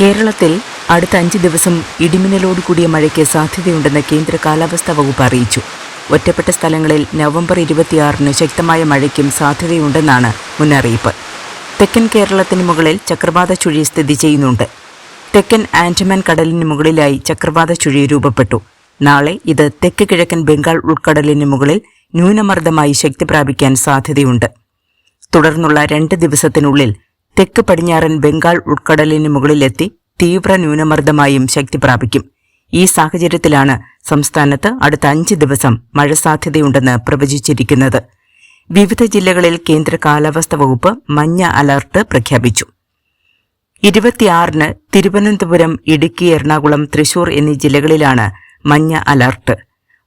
കേരളത്തിൽ അടുത്ത അഞ്ച് ദിവസം ഇടിമിന്നലോട് കൂടിയ മഴയ്ക്ക് സാധ്യതയുണ്ടെന്ന് കേന്ദ്ര കാലാവസ്ഥാ വകുപ്പ് അറിയിച്ചു. ഒറ്റപ്പെട്ട സ്ഥലങ്ങളിൽ നവംബർ ഇരുപത്തിയാറിന് ശക്തമായ മഴയ്ക്കും സാധ്യതയുണ്ടെന്നാണ് മുന്നറിയിപ്പ്. തെക്കൻ കേരളത്തിന് മുകളിൽ ചക്രവാത ചുഴി സ്ഥിതി ചെയ്യുന്നുണ്ട്. തെക്കൻ ആൻഡമാൻ കടലിന് മുകളിലായി ചക്രവാത ചുഴി രൂപപ്പെട്ടു. നാളെ ഇത് തെക്ക് കിഴക്കൻ ബംഗാൾ ഉൾക്കടലിന് മുകളിൽ ന്യൂനമർദ്ദമായി ശക്തി പ്രാപിക്കാൻ സാധ്യതയുണ്ട്. തുടർന്നുള്ള രണ്ട് ദിവസത്തിനുള്ളിൽ തെക്ക് പടിഞ്ഞാറൻ ബംഗാൾ ഉൾക്കടലിന് മുകളിലെത്തി തീവ്ര ന്യൂനമർദ്ദമായും ശക്തി പ്രാപിക്കും. ഈ സാഹചര്യത്തിലാണ് സംസ്ഥാനത്ത് അടുത്ത അഞ്ച് ദിവസം മഴ സാധ്യതയുണ്ടെന്ന് പ്രവചിച്ചിരിക്കുന്നത്. വിവിധ ജില്ലകളിൽ കേന്ദ്ര കാലാവസ്ഥാ വകുപ്പ് മഞ്ഞ അലർട്ട് പ്രഖ്യാപിച്ചു. ഇരുപത്തിയാറിന് തിരുവനന്തപുരം ഇടുക്കി എറണാകുളം തൃശൂർ എന്നീ ജില്ലകളിലാണ് മഞ്ഞ അലർട്ട്.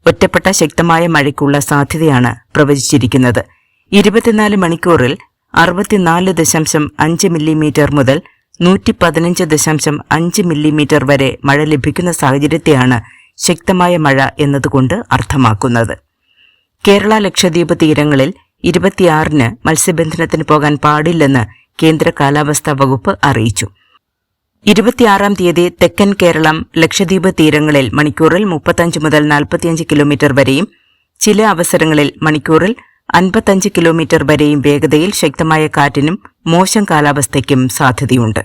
ഒറ്റപ്പെട്ട ശക്തമായ മഴയ്ക്കുള്ള സാധ്യതയാണ് പ്രവചിച്ചിരിക്കുന്നത്. ഇരുപത്തിനാല് മണിക്കൂറിൽ അറുപത്തിനാല് ദശാംശം അഞ്ച് മില്ലിമീറ്റർ മുതൽ നൂറ്റി പതിനഞ്ച് ദശാംശം അഞ്ച് മില്ലിമീറ്റർ വരെ മഴ ലഭിക്കുന്ന സാഹചര്യത്തെയാണ് ശക്തമായ മഴ എന്നതുകൊണ്ട് അർത്ഥമാക്കുന്നത്. കേരള ലക്ഷദ്വീപ് തീരങ്ങളിൽ ഇരുപത്തിയാറിന് മത്സ്യബന്ധനത്തിന് പോകാൻ പാടില്ലെന്ന് കേന്ദ്ര കാലാവസ്ഥാ വകുപ്പ് അറിയിച്ചു. ഇരുപത്തിയാറാം തീയതി തെക്കൻ കേരളം ലക്ഷദ്വീപ് തീരങ്ങളിൽ മണിക്കൂറിൽ മുപ്പത്തഞ്ച് മുതൽ നാൽപ്പത്തിയഞ്ച് കിലോമീറ്റർ വരെയും ചില അവസരങ്ങളിൽ മണിക്കൂറിൽ അൻപത്തഞ്ച് കിലോമീറ്റർ വരെയും വേഗതയിൽ ശക്തമായ കാറ്റിനും മോശം കാലാവസ്ഥയ്ക്കും സാധ്യതയുണ്ട്.